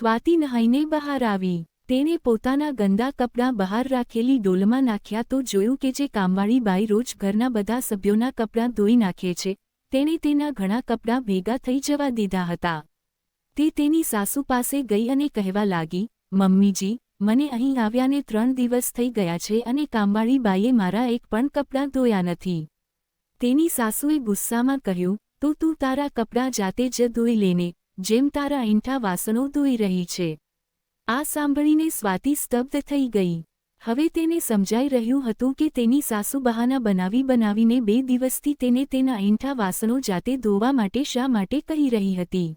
સ્વાતિ નહાઈને બહાર આવી. તેણે પોતાના ગંદા કપડાં બહાર રાખેલી ડોલમાં નાખ્યા તો જોયું કે જે કામવાળી બાઈ રોજ ઘરના બધા સભ્યોના કપડાં ધોઈ નાખે છે, તેણે તેના ઘણા કપડાં ભેગા થઈ જવા દીધા હતા. તે તેની સાસુ પાસે ગઈ અને કહેવા લાગી, મમ્મીજી, મને અહીં આવ્યાને ત્રણ દિવસ થઈ ગયા છે અને કામવાળી બાઈએ મારા એક પણ કપડાં ધોયા નથી. તેની સાસુએ ગુસ્સામાં કહ્યું, તો તું તારા કપડાં જાતે જ ધોઈ લેને. જેમ તારા ઈંઠા વાસણો ધોઈ રહી છે. આ સાંભળીને સ્વાતિ સ્તબ્ધ થઈ ગઈ. હવે તેને સમજાઈ રહ્યું હતું કે તેની સાસુ બહાના બનાવી બનાવીને બે દિવસથી તેને તેના ઈંઠા વાસણો જાતે ધોવા માટે શા માટે કહી રહી હતી.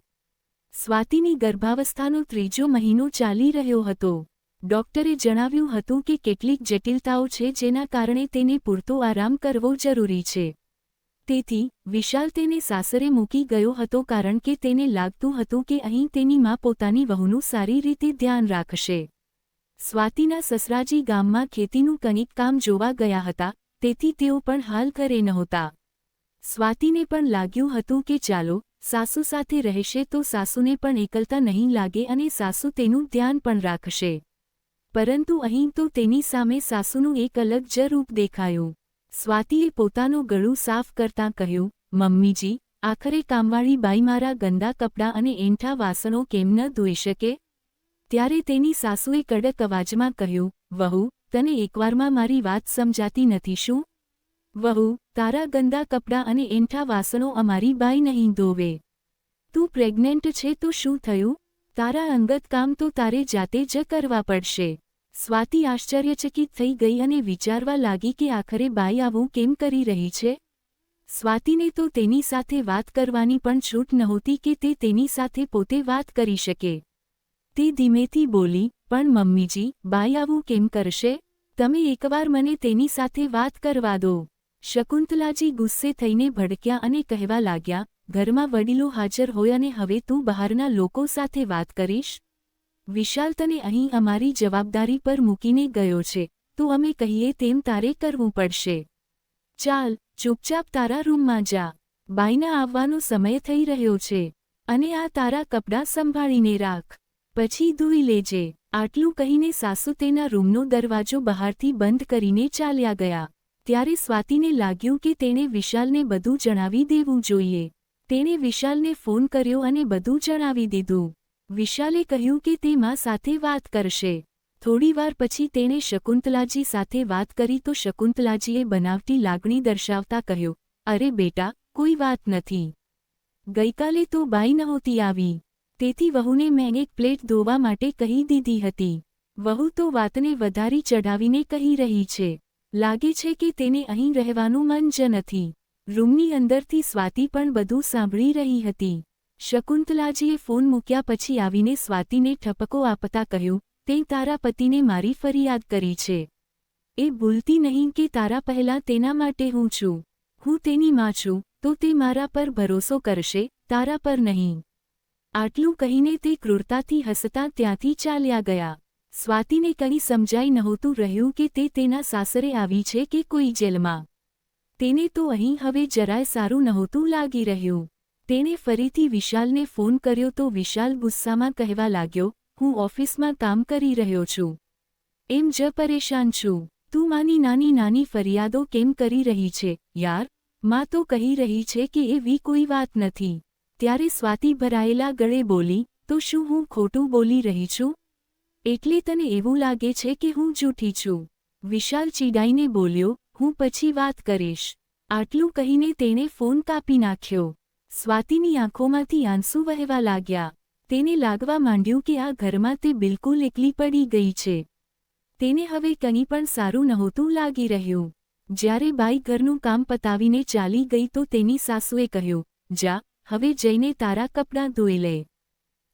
સ્વાતિની ગર્ભાવસ્થાનો ત્રીજો મહિનો ચાલી રહ્યો હતો. ડોક્ટરે જણાવ્યું હતું કે કેટલીક જટિલતાઓ છે જેના કારણે તેને પૂરતો આરામ કરવો જરૂરી છે. તેથી, વિશાલ તેને સાસરે મૂકી ગયો હતો કારણ કે તેને લાગતું હતું કે અહીં તેની માં પોતાની વહુનું સારી રીતે ધ્યાન રાખશે. સ્વાતિના સસરાજી ગામમાં ખેતીનું કંઈક કામ જોવા ગયા હતા, તેથી તેઓ પણ હાલ ઘરે નહોતા. સ્વાતિને પણ લાગ્યું હતું કે ચાલો, સાસુ સાથે રહેશે તો સાસુને પણ એકલતા નહીં લાગે અને સાસુ તેનું ધ્યાન પણ રાખશે. પરંતુ અહીં તો તેની સામે સાસુનું એક અલગ જ રૂપ દેખાયું. સ્વાતિએ પોતાનું ગળું સાફ કરતાં કહ્યું, મમ્મીજી, આખરે કામવાળી બાઈ મારા ગંદા કપડાં અને એંઠા વાસણો કેમ ન ધોઈ શકે? ત્યારે તેની સાસુએ કડક અવાજમાં કહ્યું, વહુ, તને એકવારમાં મારી વાત સમજાતી નથી શું? વહુ, તારા ગંદા કપડાં અને એંઠા વાસણો અમારી બાઈ નહીં ધોવે. તું પ્રેગ્નેન્ટ છે તો શું થયું? તારા અંગત કામ તો તારે જાતે જ કરવા પડશે. સ્વાતિ આશ્ચર્યચકિત થઈ ગઈ અને વિચારવા લાગી કે આખરે બાઈ આવું કેમ કરી રહી છે? સ્વાતિને તો તેની સાથે વાત કરવાની પણ છૂટ નહોતી કે તે તેની સાથે પોતે વાત કરી શકે. તે ધીમેથી બોલી, પણ મમ્મીજી, બાઈ આવું કેમ કરશે? તમે એકવાર મને તેની સાથે વાત કરવા દો. શકુંતલાજી ગુસ્સે થઈને ભડક્યા અને કહેવા લાગ્યા, ઘરમાં વડીલો હાજર હોય અને હવે તું બહારના લોકો સાથે વાત કરીશ? વિશાલ તને અહીં અમારી જવાબદારી પર મૂકીને ગયો છે. તો અમે કહીએ તેમ તારે કરવું પડશે. ચાલ, ચૂપચાપ તારા રૂમમાં જા. બાઈના આવવાનો સમય થઈ રહ્યો છે. અને આ તારા કપડાં સંભાળીને રાખ. પછી ધોઈ લેજે. આટલું કહીને સાસુ તેના રૂમનો દરવાજો બહારથી બંધ કરીને ચાલ્યા ગયા. ત્યારે સ્વાતિને લાગ્યું કે તેણે વિશાલને બધું જણાવી દેવું જોઈએ. તેણે વિશાલને ફોન કર્યો અને બધું જણાવી દીધું. વિશાલે કહ્યું કે તે માં સાથે વાત કરશે. થોડીવાર પછી તેણે શકુંતલાજી સાથે વાત કરી તો શકુંતલાજીએ બનાવટી લાગણી દર્શાવતા કહ્યું, અરે બેટા, કોઈ વાત નથી. ગઈકાલે તો બાઈ નહોતી આવી. તેથી વહુને મેં એક પ્લેટ ધોવા માટે કહી દીધી હતી. વહુ તો વાતને વધારી ચઢાવીને કહી રહી છે. લાગે છે કે તેને અહીં રહેવાનું મન જ નથી. રૂમની અંદરથી સ્વાતિ પણ બધું સાંભળી રહી હતી. શકુંતલાજીએ ફોન મૂક્યા પછી આવીને સ્વાતિને ઠપકો આપતા કહ્યું, તે તારા પતિને મારી ફરિયાદ કરી છે. એ ભૂલતી નહીં કે તારા પહેલાં તેના માટે હું છું. હું તેની માં છું, તો તે મારા પર ભરોસો કરશે, તારા પર નહીં. આટલું કહીને તે ક્રૂરતાથી હસતા ત્યાંથી ચાલ્યા ગયા. સ્વાતિને કંઈ સમજાઈ નહોતું રહ્યું કે તે તેના સાસરે આવી છે કે કોઈ જેલમાં. તેને તો અહીં હવે જરાય સારું નહોતું લાગી રહ્યું. તેણે ફરીથી વિશાલને ફોન કર્યો તો વિશાલ ગુસ્સામાં કહેવા લાગ્યો, હું ઓફિસમાં કામ કરી રહ્યો છું. એમ જ પરેશાન છું. તું માની નાની નાની ફરિયાદો કેમ કરી રહી છે, યાર? માં તો કહી રહી છે કે એવી કોઈ વાત નથી. ત્યારે સ્વાતિ ભરાયેલા ગળે બોલી, તો શું હું ખોટું બોલી રહી છું? એટલે તને એવું લાગે છે કે હું જૂઠી છું. વિશાલ ચીડાઈને બોલ્યો, હું પછી વાત કરીશ. આટલું કહીને તેણે ફોન કાપી નાખ્યો. સ્વાતિની આંખોમાંથી આંસુ વહેવા લાગ્યા. તેને લાગવા માંડ્યું કે આ ઘરમાં તે બિલકુલ એકલી પડી ગઈ છે. તેને હવે કંઈ પણ સારું નહોતું લાગી રહ્યું. જ્યારે બાઈ ઘરનું કામ પતાવીને ચાલી ગઈ તો તેની સાસુએ કહ્યું, જા, હવે જઈને તારા કપડાં ધોઈ લે.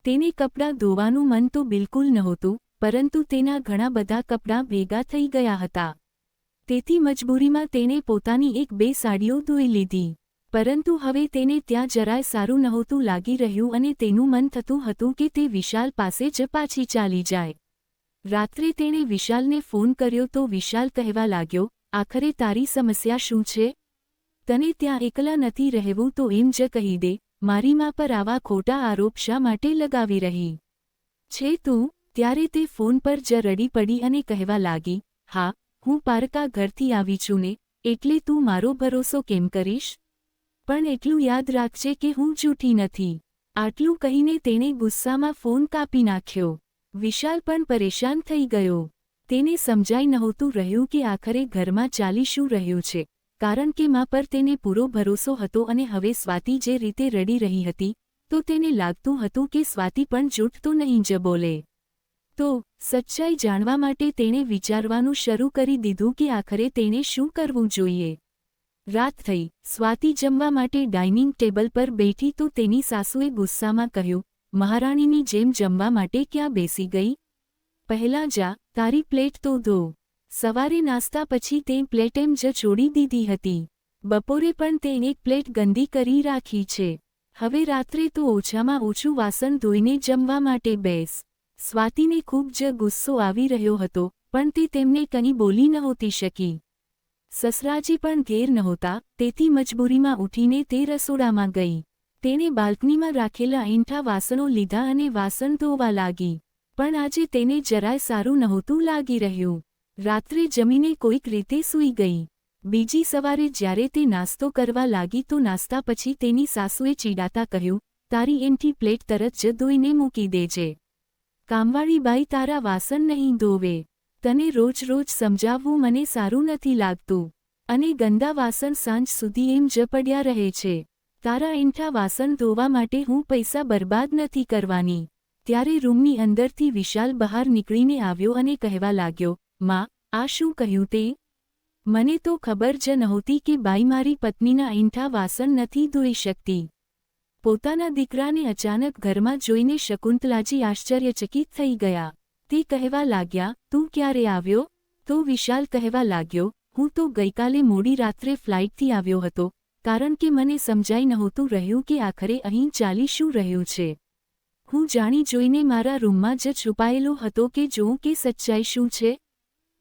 તેને કપડાં ધોવાનું મન તો બિલકુલ નહોતું, પરંતુ તેના ઘણા બધા કપડાં ભેગા થઈ ગયા હતા. તેથી મજબૂરીમાં તેણે પોતાની એક બે સાડીઓ ધોઈ લીધી. પરંતુ હવે તેને ત્યાં જરાય સારું નહોતું લાગી રહ્યું અને તેનું મન થતું હતું કે તે વિશાલ પાસે જ પાછી ચાલી જાય. રાત્રે તેણે વિશાલને ફોન કર્યો તો વિશાલ કહેવા લાગ્યો, આખરે તારી સમસ્યા શું છે? તને ત્યાં એકલા નથી રહેવું તો એમ જ કહી દે, મારી મા પર આવા ખોટા આરોપ શા માટે લગાવી રહી? છે તું? ત્યારે તે ફોન પર જ રડી પડી અને કહેવા લાગી, હા, હું પારકા ઘરથી આવી છું ને, એટલે તું મારો ભરોસો કેમ કરીશ? પણ એટલું યાદ રાખજે કે હું જૂઠી નથી. આટલું કહીને તેણે ગુસ્સામાં ફોન કાપી નાખ્યો. વિશાલ પણ પરેશાન થઈ ગયો. તેને સમજાઈ નહોતું રહ્યું કે આખરે ઘરમાં ચાલી શું રહ્યું છે. કારણ કે મા પર તેને પૂરો ભરોસો હતો અને હવે સ્વાતિ જે રીતે રડી રહી હતી, તો તેને લાગતું હતું કે સ્વાતિ પણ જૂઠ નહીં જ બોલે. તો, સચ્ચાઈ જાણવા માટે તેણે વિચારવાનું શરૂ કરી દીધું કે આખરે તેણે શું કરવું જોઈએ? રાત થઈ. સ્વાતિ જમવા માટે ડાઇનિંગ ટેબલ પર બેઠી તો તેની સાસુએ ગુસ્સામાં કહ્યું, મહારાણીની જેમ જમવા માટે ક્યાં બેસી ગઈ? પહેલાં જા, તારી પ્લેટ તો ધો. સવારે નાસ્તા પછી તે પ્લેટ એમ જ છોડી દીધી હતી. બપોરે પણ તે એક પ્લેટ ગંદી કરી રાખી છે. હવે રાત્રે તો ઓછામાં ઓછું વાસણ ધોઈને જમવા માટે બેસ. સ્વાતિને ખૂબ જ ગુસ્સો આવી રહ્યો હતો, પણ તે તેમને કંઈ બોલી નહોતી શકી. સસરાજી પણ ઘેર નહોતા, તેથી મજબૂરીમાં ઉઠીને તે રસોડામાં ગઈ. તેણે બાલ્કનીમાં રાખેલા ઈંઠા વાસણો લીધા અને વાસણ ધોવા લાગી. પણ આજે તેને જરાય સારું નહોતું લાગી રહ્યું. રાત્રે જમીને કોઈક રીતે સૂઈ ગઈ. બીજી સવારે જ્યારે તે નાસ્તો કરવા લાગી તો નાસ્તા પછી તેની સાસુએ ચીડાતા કહ્યું, તારી એંઠી પ્લેટ તરત જ ધોઈને મૂકી દેજે. કામવાળી બાઈ તારા વાસણ નહીં ધોવે. તને રોજ રોજ સમજાવવું મને સારું નથી લાગતું. અને ગંદા વાસણ સાંજ સુધી એમ જ પડ્યા રહે છે. તારા એંઠા વાસણ ધોવા માટે હું પૈસા બરબાદ નથી કરવાની. ત્યારે રૂમની અંદરથી વિશાલ બહાર નીકળીને આવ્યો અને કહેવા લાગ્યો, માં, આ શું કહ્યું તે? મને તો ખબર જ નહોતી કે બાઈ મારી પત્નીના એંઠા વાસણ નથી ધોઈ શકતી. પોતાના દીકરાને અચાનક ઘરમાં જોઈને શકુંતલાજી આશ્ચર્યચકિત થઈ ગયા. તે કહેવા લાગ્યા, તું ક્યારે આવ્યો? તો વિશાલ કહેવા લાગ્યો, હું તો ગઈકાલે મોડી રાત્રે ફ્લાઇટથી આવ્યો હતો, કારણ કે મને સમજાઈ નહોતું રહ્યું કે આખરે અહીં ચાલી શું રહ્યું છે. હું જાણી જોઈને મારા રૂમમાં જ છુપાયેલો હતો કે જોઉં કે સચ્ચાઈ શું છે.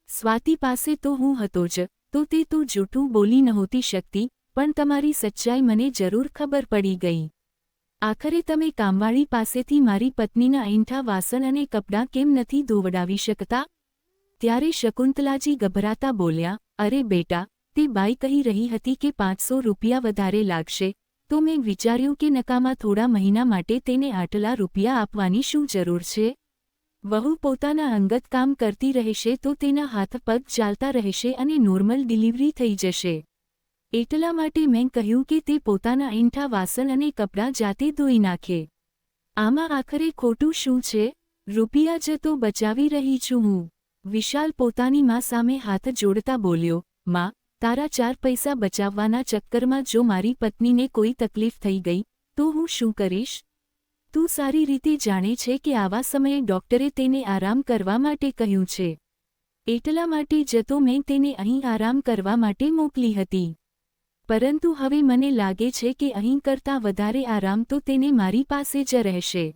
સ્વાતિ પાસે તો હું હતો જ, તો તે તો જૂઠું બોલી નહોતી શકતી, પણ તમારી સચ્ચાઈ મને જરૂર ખબર પડી ગઈ. આખરે તમે કામવાળી પાસેથી મારી પત્નીના ઈંઠા વાસણ અને કપડાં કેમ નથી ધોવડાવી શકતા? ત્યારે શકુંતલાજી ગભરાતા બોલ્યા, અરે બેટા, તે બાઈ કહી રહી હતી કે પાંચસો રૂપિયા વધારે લાગશે. તો મેં વિચાર્યું કે નકામાં થોડા મહિના માટે તેને આટલા રૂપિયા આપવાની શું જરૂર છે? વહુ પોતાના અંગત કામ કરતી રહેશે તો તેના હાથ પગ ચાલતા રહેશે અને નોર્મલ ડિલિવરી થઈ જશે. એટલા માટે મેં કહ્યું કે તે પોતાના ઈંઠા, વાસણ અને કપડાં જાતે ધોઈ નાખે. આમાં આખરે ખોટું શું છે? રૂપિયા જ તો બચાવી રહી છું હું. વિશાલ પોતાની મા સામે હાથ જોડતા બોલ્યો, માં, તારા ચાર પૈસા બચાવવાના ચક્કરમાં જો મારી પત્નીને કોઈ તકલીફ થઈ ગઈ, તો હું શું કરીશ? તું સારી રીતે જાણે છે કે આવા સમયે ડોક્ટરે તેને આરામ કરવા માટે કહ્યું છે. એટલા માટે જતો મેં તેને અહીં આરામ કરવા માટે મોકલી હતી. પરંતુ હવે મને લાગે છે કે અહીં કરતાં વધારે આરામ તો તેને મારી પાસે જ રહેશે.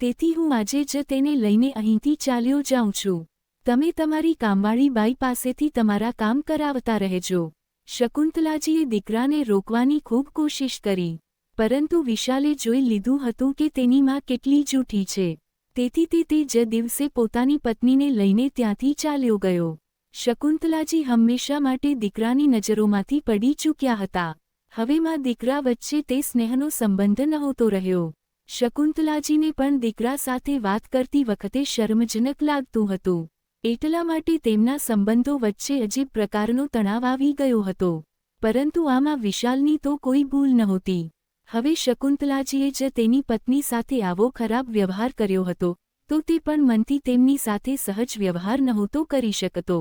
તેથી હું આજે જ તેને લઈને અહીંથી ચાલ્યો જાઉં છું. તમે તમારી કામવાળી બાઈ પાસેથી તમારા કામ કરાવતા રહેજો. શકુંતલાજીએ દીકરાને રોકવાની ખૂબ કોશિશ કરી, પરંતુ વિશાલે જોઈ લીધું હતું કે તેની માં કેટલી જૂઠી છે. તેથી તે તે જ દિવસે પોતાની પત્નીને લઈને ત્યાંથી ચાલ્યો ગયો. શકુંતલાજી હંમેશા માટે દીકરાની નજરોમાંથી પડી ચૂક્યા હતા. હવે માં દીકરા વચ્ચે તે સ્નેહનો સંબંધ નહોતો રહ્યો. શકુંતલાજીને પણ દીકરા સાથે વાત કરતી વખતે શર્મજનક લાગતું હતું. એટલા માટે તેમના સંબંધો વચ્ચે અજીબ પ્રકારનો તણાવ આવી ગયો હતો. પરંતુ આમાં વિશાલની તો કોઈ ભૂલ નહોતી. હવે શકુંતલાજીએ જ તેની પત્ની સાથે આવો ખરાબ વ્યવહાર કર્યો હતો, તો તે પણ મનથી તેમની સાથે સહજ વ્યવહાર નહોતો કરી શકતો.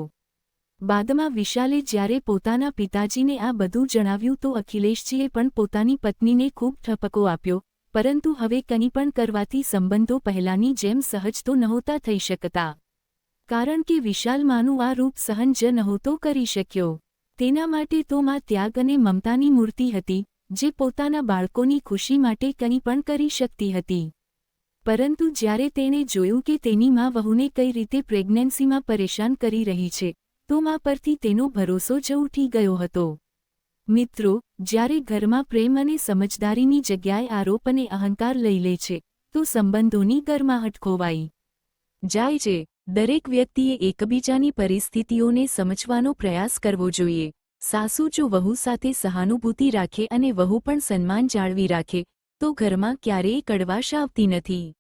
બાદમાં વિશાલે જ્યારે પોતાના પિતાજીને આ બધું જણાવ્યું તો અખિલેશજીએ પણ પોતાની પત્નીને ખૂબ ઠપકો આપ્યો, પરંતુ હવે કંઈ પણ કરવાથી સંબંધો પહેલાંની જેમ સહજ તો નહોતા થઈ શકતા. કારણ કે વિશાલ માનું આ રૂપ સહન જ નહોતો કરી શક્યો. તેના માટે તો માં ત્યાગ અને મમતાની મૂર્તિ હતી, જે પોતાના બાળકોની ખુશી માટે કંઈ પણ કરી શકતી હતી. પરંતુ જ્યારે તેણે જોયું કે તેની માં વહુને કઈ રીતે પ્રેગ્નન્સીમાં પરેશાન કરી રહી છે તો મા પરથી તેનો ભરોસો જ ઉઠી ગયો હતો. મિત્રો, જ્યારે ઘરમાં પ્રેમ અને સમજદારીની જગ્યાએ આરોપ અને અહંકાર લઈ લે છે, તો સંબંધોની ગરમાહટ ખોવાઈ. જાય છે, દરેક વ્યક્તિએ એકબીજાની પરિસ્થિતિઓને સમજવાનો પ્રયાસ કરવો જોઈએ. સાસુ જો વહુ સાથે સહાનુભૂતિ રાખે અને વહુ પણ સન્માન જાળવી રાખે, તો ઘરમાં ક્યારેય કડવાશ આવતી નથી.